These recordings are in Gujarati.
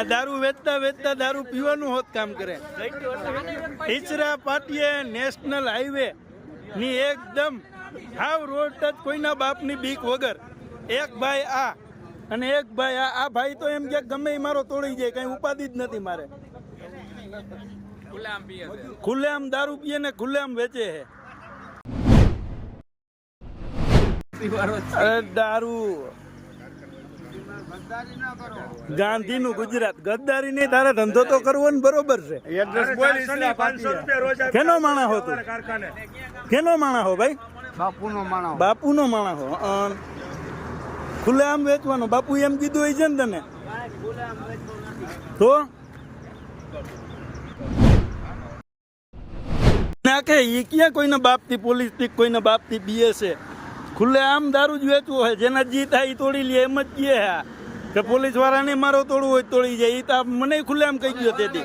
આ દારૂ વેચતા વેચતા દારૂ પીવાનું હોત કામ કરે. ઈચરા પાટીએ નેશનલ હાઈવે ની એકદમ હાવ રોડ ટચ કોઈના બાપની બીક વગર. એક ભાઈ આ અને એક ભાઈ આ. આ ભાઈ તો એમ કે ગમે મારો તોડી જાય કઈ ઉપાધિ જ નથી મારે. ખુલ્લેઆમ દારૂ પીએ ને ખુલ્લેઆમ વેચે છે. અરે દારૂ ગાંધીનું ગુજરાત. ગદ્દારી નહીં તારે ધંધો તો કરવો ને બરોબર છે. એડ્રેસ બોલ કેનો માણા હો તું? કેનો માણા હો ભાઈ? બાપુનો માણસ બાપુનો માણા હો. ખુલ્લે આમ વેચવાનો. બાપુ એમ કીધું હોય છે ને તને? તો? નાખે એ ક્યાં કોઈના બાપથી પોલીસથી કોઈના બાપથી બીએ છે? ખુલ્લે આમ દારૂ જ વેચવું હોય. જેના જીત થાય એ તોડી લે એમ જ કહે હા. કે પોલીસ વાળાને મારો તોડવું હોય તોડી જાય. એ તો મને ખુલ્લે આમ કહી ગયો તેથી.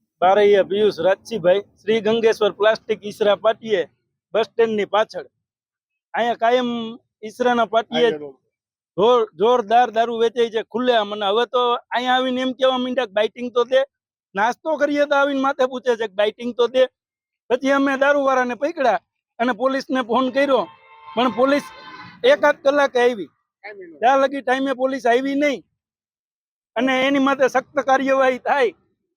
બારૈયા પિયુષ રાજસીભાઈ શ્રી ગંગેશ્વર પ્લાસ્ટિક ઈસરા પાટીએ બસ સ્ટેન્ડની પાછળ. અહીંયા કાયમ ઈસરાના પાટીએ જોરદાર દારૂ વેચાય છે ખુલ્લે આમ. અને હવે તો અહીંયા આવીને એમ કહેવા માંડ્યા બાઇટિંગ તો દે. નાસ્તો કરીએ તો આવીને માથે પૂછે છે કે બાઇટિંગ તો દે. પછી અમે દારૂ વાળાને પકડ્યા અને પોલીસને ફોન કર્યો. પણ પોલીસ એકાદ કલાકે આવી. ત્યાં લગી ટાઈમે પોલીસ આવી નહીં. અને એની માટે સખ્ત કાર્યવાહી થાય.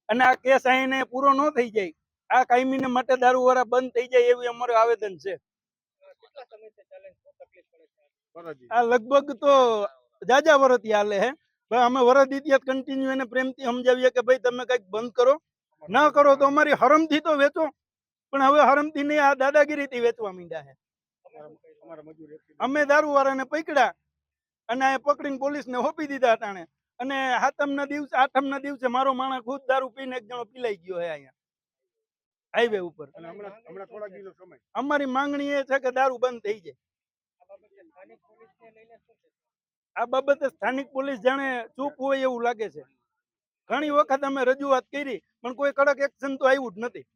અને આ કેસ અહીંને પૂરો ન થઈ જાય. આ કાયમીને માટે દારૂ વાળા બંધ થઈ જાય એવું અમારું આવેદન છે. આ લગભગ તો જાજા વરતી હાલે હે. ભાઈ અમે વરદ ઇતિહાસ કન્ટિન્યુ એને પ્રેમથી સમજાવીએ કે ભાઈ તમે કંઈક બંધ કરો. ના કરો તો અમારી હરમથી તો વેચો. પણ હવે હરમથી નહીં આ દાદાગીરીથી વેચવા માંડ્યા હે. અમે દારૂ વાળાને પકડ્યા અને આ પકડીને પોલીસને હોપી દીધા તાણે અને હાતમના દિવસે આઠમના દિવસે મારો માણસ ખુદ દારૂ પીને એક જણો પીલાઈ ગયો હે અહીંયા. હાઈવે ઉપર. અમારી માંગણી એ છે કે દારૂ બંધ થઈ જાય. આ બાબતે સ્થાનિક પોલીસ જાણે ચૂપ હોય એવું લાગે છે. ઘણી વખત અમે રજૂઆત કરી પણ કોઈ કડક એક્શન તો આવ્યું જ નથી.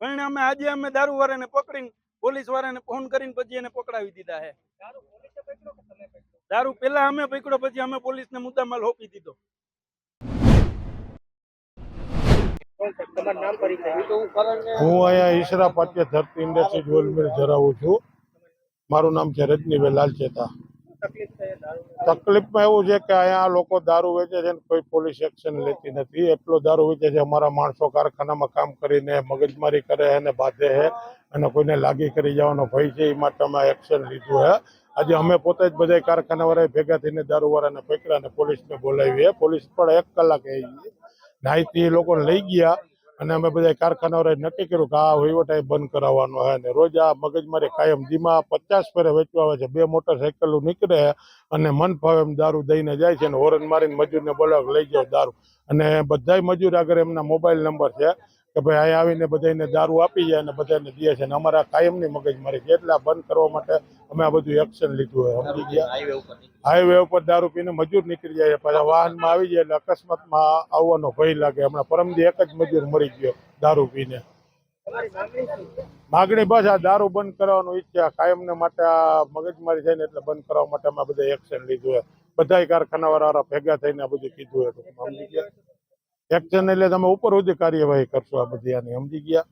પરિણામે આજે અમે દારૂ વાળાને પકડીને પોલીસ વાળાને ફોન કરીને પછી એને પકડાવી દીધા છે દારૂ પેલા અમે પકડ્યો, પછી અમે પોલીસને મુદ્દામાલ હોપી દીધો. હું અહીંયા ઈશરા પાટિયા ધરતી ઇન્ડસ્ટ્રી વેલમેર ધરાવું છું. મારું નામ છે રજનીભાઈ લાલચેતા. તકલીફમાં એવું છે કે અહીંયા લોકો દારૂ વેચે છે કોઈ પોલીસ એક્શન લેતી નથી. એટલો દારૂ વેચે છે અમારા માણસો કારખાનામાં કામ કરીને મગજમારી કરે અને બાંધે છે અને કોઈને લાગી કરી જવાનો ભય છે, એ માટે અમે એક્શન લીધું છે. આજે અમે પોતે જ બધા કારખાનાવાળા ભેગા થઈને દારૂવાળાને પકડ્યા અને પોલીસને બોલાવી છે. પોલીસ પણ એક કલાક આવી નાહિતી એ લોકોને લઈ ગયા. અને અમે બધા કારખાનાવાળાએ નક્કી કર્યું કે આ વહીવટ અહીં બંધ કરાવવાનો હે અને રોજ આ મગજમારી કાયમ ધીમા પચાસ ફેરે વેચવા આવે છે. બે મોટરસાઇકલો નીકળે અને મન ફાવે એમ દારૂ દઈને જાય છે અને હોરન મારીને મજૂરને બોલાવે લઈ જાઓ દારૂ. અને બધાય મજૂર આગળ એમના મોબાઈલ નંબર છે. કે ભાઈ અહીં આવીને બધાને દારૂ આપી જાય અને બધાને દે છે અને અમારા કાયમની મગજમારી છે. એટલે બંધ કરવા માટે અમે આ બધું એક્શન લીધું હોય. સમજી ગયા? હાઈવે ઉપર દારૂ પીને મજૂર નીકળી જાય પાછા વાહનમાં આવી જાય એટલે અકસ્માતમાં આવવાનો ભય લાગે. હમણાં પરમદી એક જ મજૂર મરી ગયો દારૂ પીને. માગણી બસ આ દારૂ બંધ કરવાનું ઈચ્છા કાયમને માટે આ મગજમારી થાય ને એટલે બંધ કરવા માટે અમે બધા એક્શન લીધું છે બધા કારખાનાવાળા ભેગા થઈને આ બધું કીધું હોય. ગયા? એક્શન એટલે તમે ઉપર સુધી કાર્યવાહી કરશો આ બધી આની. સમજી ગયા?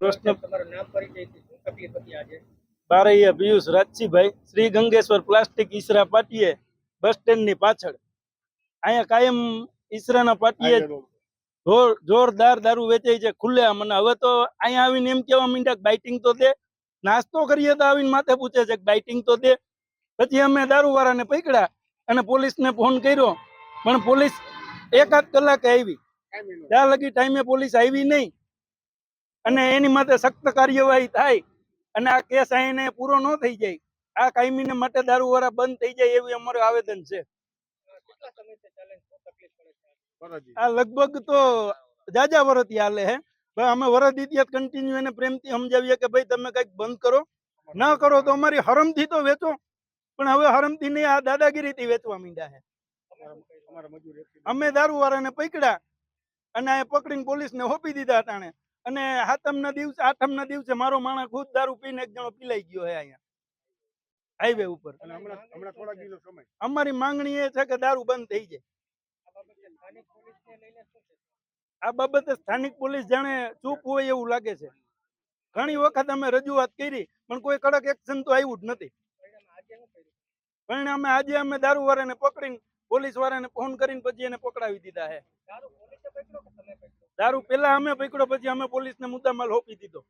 પ્રશ્ન તમારું નામ પરિચયથી શું તકલીફ હતી આજે? બારૈયા પિયુષ રાજસીભાઈ શ્રી ગંગેશ્વર પ્લાસ્ટિક ઈસરા પાટીએ બસ સ્ટેન્ડ પાછળ. અહીંયા કાયમ ઈસરાના પાટીએ જોરદાર દારૂ વેચાય છે ખુલ્લે મને હવે તો અહીંયા આવીને એમ કેવા માંડ્યા બાઇટિંગ તો દે. નાસ્તો કરીએ તો આવીને માથે પૂછે છે કે બાઇટિંગ તો દે. પછી અમે દારૂ વાળાને પકડ્યા અને પોલીસને ફોન કર્યો. પણ પોલીસ એકાદ કલાકે આવી. ત્યાં લગી ટાઈમે પોલીસ આવી નહીં. અને એની માટે સખ્ત કાર્યવાહી થાય અને આ કેસ અહીંને પૂરો ન થઈ જાય. આ કાયમીને માટે દારૂ વાળા બંધ થઈ જાય એવી અમારું આવેદન છે. આ લગભગ તો જાજા વરતી હાલે હે. ભાઈ અમે વરદ ઇતિહાસ કન્ટિન્યુ એને પ્રેમથી સમજાવીએ કે ભાઈ તમે કંઈક બંધ કરો. ના કરો તો અમારી હરમથી તો વેચો. પણ હવે હરમથી નહીં આ દાદાગીરીથી વેચવા માંડ્યા હે. અમે દારૂ વાળાને પકડ્યા અને આ પકડીને પોલીસને હોપી દીધા અટાણે અને હાતમના દિવસે આઠમના દિવસે મારો માણસ ખુદ દારૂ પીને એક જણો પીલાઈ ગયો હે અહીંયા. હાઈવે ઉપર. અમારી માંગણી એ છે કે દારૂ બંધ થઈ જાય. આ બાબતે સ્થાનિક પોલીસને લઈને શું છે? આ બાબતે સ્થાનિક પોલીસ જાણે ચૂપ હોય એવું લાગે છે. ઘણી વખત અમે રજૂઆત કરી પણ કોઈ કડક એક્શન તો આવ્યું જ નથી. પરિણામે આજે અમે દારૂ વાળાને પકડીને પોલીસ વાળાને ફોન કરીને પછી એને પકડાવી દીધા હે. દારૂ પોલીસે પેલા અમે પકડ્યો પછી અમે પોલીસને મુદ્દામાલ હોપી દીધો.